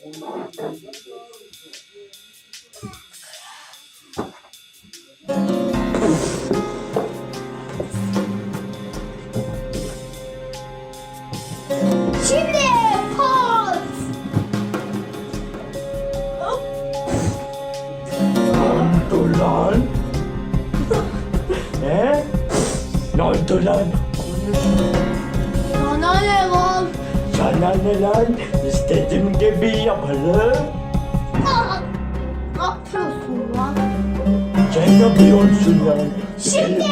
Şimdi pot. oldu lan? He? Lan? Bana ne var? Sana ne lan? İstediğim gibi yapalım. Aa, Ne yapıyorsun lan? Sen yapıyorsun lan. Şimdi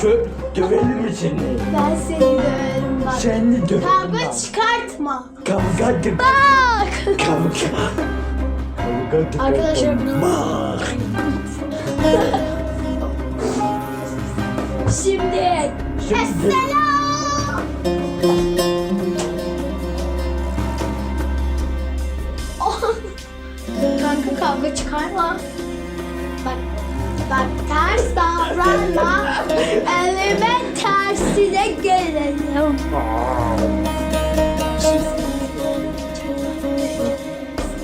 Şu dövelim mi seni? ben seni döverim bak. Seni dövelim Kavga çıkartma. Kavga tık. Bak. Kavga. Kavga tık. Arkadaşlar bunu- Bak. Şimdi. Şimdi. Esselam. Kavga çıkarma. Bak, bak ters davranma. Elime tersine gelelim.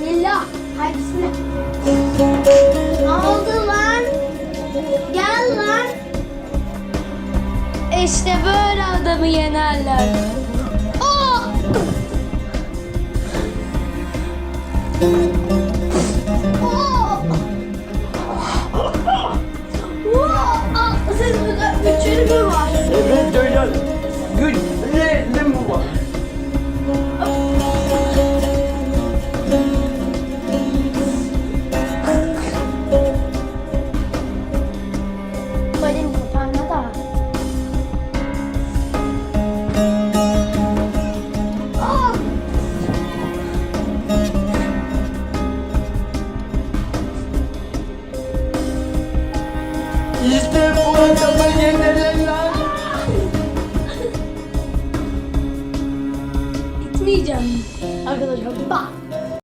Bismillah. Haydi bismillah. Oldu lan? Gel lan. İşte böyle adamı yenerler. Oh! Burada mü var? Evet öyle. Güçlerim var. Balin kapağına da. Oh! İşte bu adamı Gitmeyeceğim. Arkadaşlar bak.